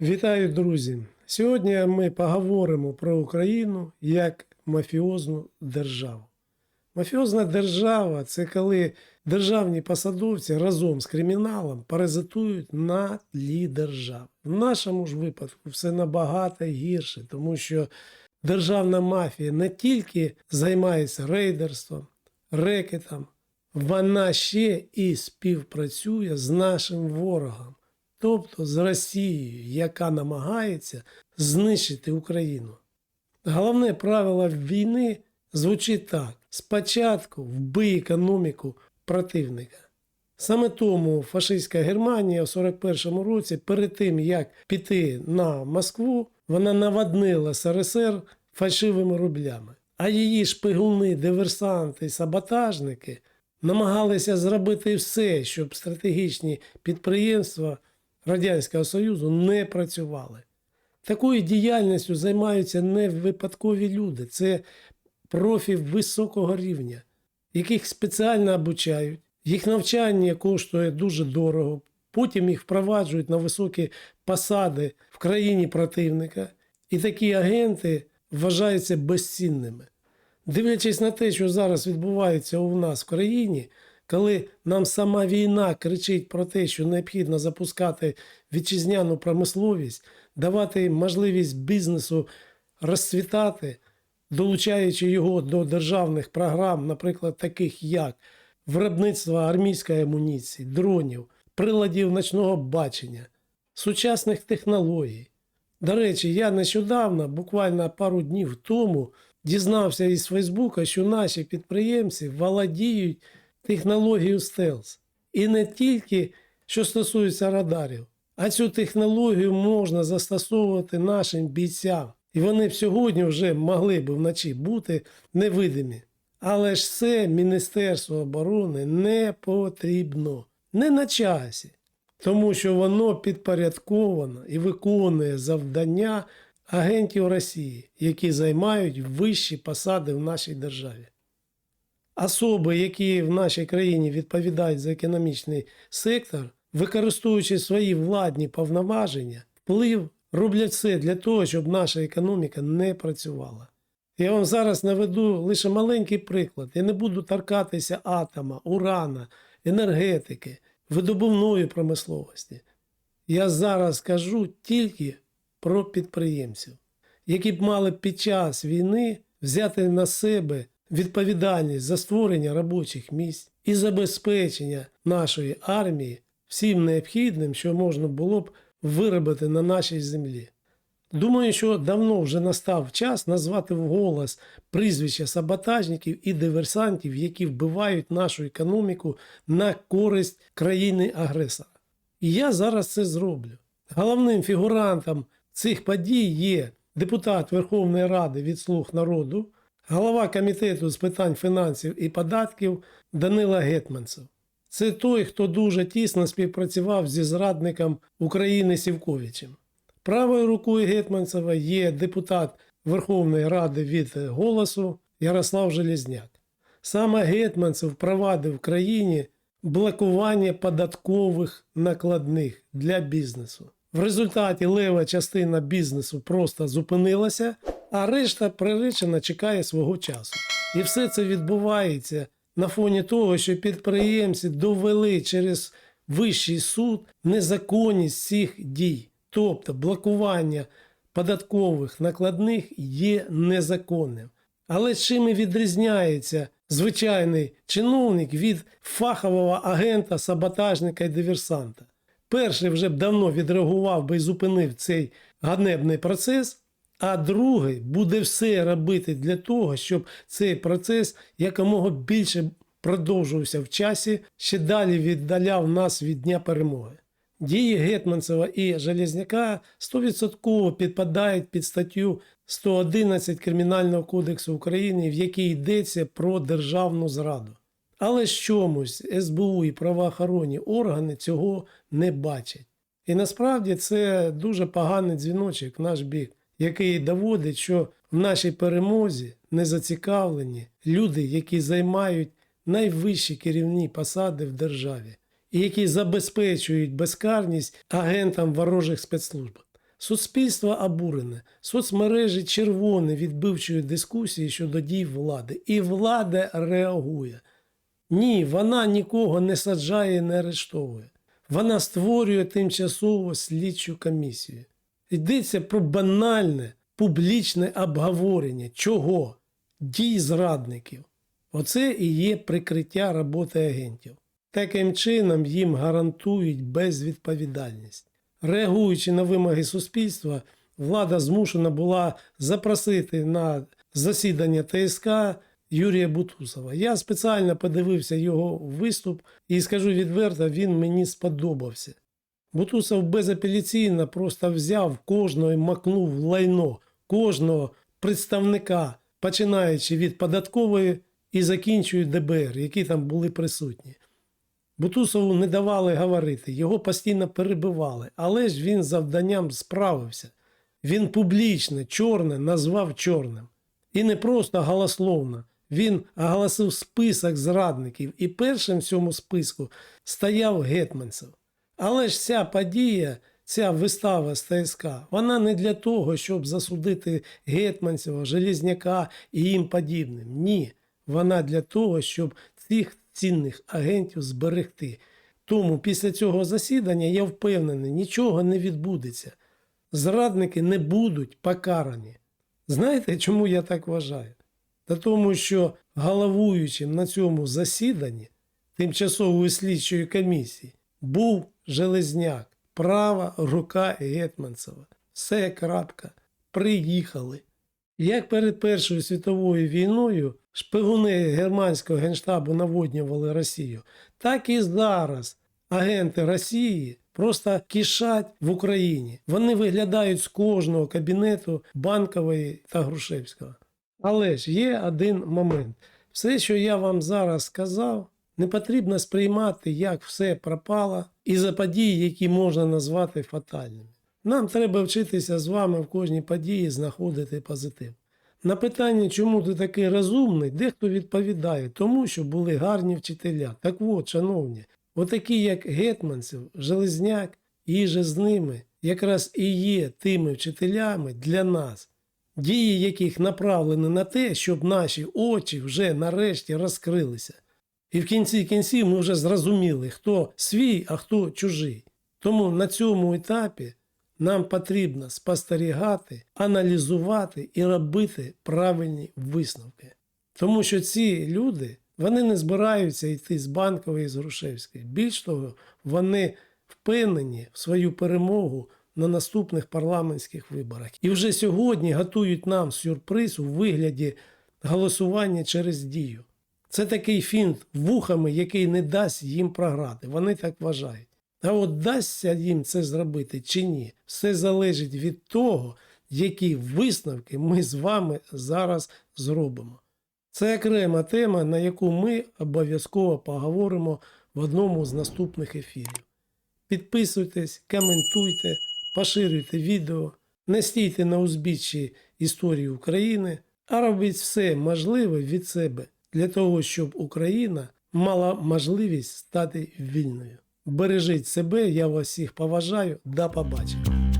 Вітаю, друзі! Сьогодні ми поговоримо про Україну як мафіозну державу. Мафіозна держава це коли державні посадовці разом з криміналом паразитують на тлі держави. В нашому ж випадку все набагато гірше, тому що державна мафія не тільки займається рейдерством, рекетом, вона ще і співпрацює з нашим ворогом, тобто з Росією, яка намагається знищити Україну. Головне правило війни звучить так: спочатку вбий економіку противника. Саме тому фашистська Германія в 41-му році, перед тим як піти на Москву, вона наводнила СРСР фальшивими рублями. А її шпигуни, диверсанти, саботажники намагалися зробити все, щоб стратегічні підприємства Радянського Союзу не працювали. Такою діяльністю займаються не випадкові люди, це профі високого рівня, яких спеціально обучають. Їх навчання коштує дуже дорого, потім їх впроваджують на високі посади в країні противника, і такі агенти вважаються безцінними. Дивлячись на те, що зараз відбувається у нас в країні, коли нам сама війна кричить про те, що необхідно запускати вітчизняну промисловість, давати можливість бізнесу розцвітати, долучаючи його до державних програм, наприклад, таких як виробництво армійської амуніції, дронів, приладів ночного бачення, сучасних технологій. До речі, я нещодавно, буквально пару днів тому, дізнався із Фейсбука, що наші підприємці володіють технологією стелс. І не тільки що стосується радарів, а цю технологію можна застосовувати нашим бійцям. І вони б сьогодні вже могли б вночі бути невидимі. Але ж це Міністерство оборони не потрібно, не на часі, тому що воно підпорядковано і виконує завдання агентів Росії, які займають вищі посади в нашій державі. Особи, які в нашій країні відповідають за економічний сектор, використовуючи свої владні повноваження, вплив роблять все для того, щоб наша економіка не працювала. Я вам зараз наведу лише маленький приклад. Я не буду торкатися атома, урана, енергетики, видобувної промисловості. Я зараз кажу тільки про підприємців, які б мали під час війни взяти на себе відповідальність за створення робочих місць і забезпечення нашої армії всім необхідним, що можна було б виробити на нашій землі. Думаю, що давно вже настав час назвати вголос прізвища саботажників і диверсантів, які вбивають нашу економіку на користь країни-агресора. І я зараз це зроблю. Головним фігурантом цих подій є депутат Верховної Ради від Слуг народу, голова комітету з питань фінансів і податків Данила Гетманцев. Це той, хто дуже тісно співпрацював зі зрадником України Сівковичем. Правою рукою Гетманцева є депутат Верховної Ради від голосу Ярослав Железняк. Саме Гетманцев впровадив в країні блокування податкових накладних для бізнесу. В результаті лева частина бізнесу просто зупинилася, а решта приречена чекає свого часу. І все це відбувається на фоні того, що підприємці довели через вищий суд незаконність цих дій. Тобто блокування податкових накладних є незаконним. Але чим і відрізняється звичайний чиновник від фахового агента, саботажника і диверсанта? Перший вже б давно відреагував би і зупинив цей ганебний процес, а другий буде все робити для того, щоб цей процес якомога більше продовжувався в часі, ще далі віддаляв нас від Дня перемоги. Дії Гетманцева і Железняка 100% підпадають під статтю 111 Кримінального кодексу України, в якій йдеться про державну зраду. Але ж чомусь СБУ і правоохоронні органи цього не бачать. І насправді це дуже поганий дзвіночок в наш бік, який доводить, що в нашій перемозі не зацікавлені люди, які займають найвищі керівні посади в державі і які забезпечують безкарність агентам ворожих спецслужб. Суспільство обурене, соцмережі червоні від бивчої дискусії щодо дій влади. І влада реагує. Ні, вона нікого не саджає і не арештовує. Вона створює тимчасову слідчу комісію. Йдеться про банальне публічне обговорення. Чого? Дій зрадників. Оце і є прикриття роботи агентів. Таким чином їм гарантують безвідповідальність. Реагуючи на вимоги суспільства, влада змушена була запросити на засідання ТСК Юрія Бутусова. Я спеціально подивився його виступ і скажу відверто, він мені сподобався. Бутусов безапеляційно просто взяв кожного і макнув лайно кожного представника, починаючи від податкової і закінчуючи ДБР, які там були присутні. Бутусову не давали говорити, його постійно перебивали, але ж він з завданням справився. Він публічно чорне назвав чорним. І не просто голословно. Він оголосив список зрадників, і першим в цьому списку стояв Гетманцев. Але ж ця подія, ця вистава з ТСК, вона не для того, щоб засудити Гетманцева, Желізняка і їм подібним. Ні, вона для того, щоб цих цінних агентів зберегти. Тому після цього засідання я впевнений, нічого не відбудеться. Зрадники не будуть покарані. Знаєте, чому я так вважаю? Та тому, що головуючим на цьому засіданні тимчасової слідчої комісії був Железняк, права рука Гетманцева. Все крапка. Приїхали. Як перед Першою світовою війною шпигуни германського генштабу наводнювали Росію, так і зараз агенти Росії просто кишать в Україні. Вони виглядають з кожного кабінету Банкової та Грушевського. Але ж є один момент. Все, що я вам зараз сказав, не потрібно сприймати, як все пропало, і за події, які можна назвати фатальними. Нам треба вчитися з вами в кожній події знаходити позитив. На питання, чому ти такий розумний, дехто відповідає, тому що були гарні вчителя. Так от, шановні, отакі, як Гетманцев, Железняк же з ними, якраз і є тими вчителями для нас, дії яких направлені на те, щоб наші очі вже нарешті розкрилися. І в кінці кінців ми вже зрозуміли, хто свій, а хто чужий. Тому на цьому етапі нам потрібно спостерігати, аналізувати і робити правильні висновки. Тому що ці люди вони не збираються йти з банкової і з Грушевської. Більш того, вони впевнені в свою перемогу на наступних парламентських виборах. І вже сьогодні готують нам сюрприз у вигляді голосування через дію. Це такий фінт вухами, який не дасть їм програти. Вони так вважають. А от дасться їм це зробити чи ні, все залежить від того, які висновки ми з вами зараз зробимо. Це окрема тема, на яку ми обов'язково поговоримо в одному з наступних ефірів. Підписуйтесь, коментуйте, поширюйте відео, не стійте на узбіччі історії України, а робіть все можливе від себе для того, щоб Україна мала можливість стати вільною. Бережіть себе, я вас всіх поважаю. До побачення.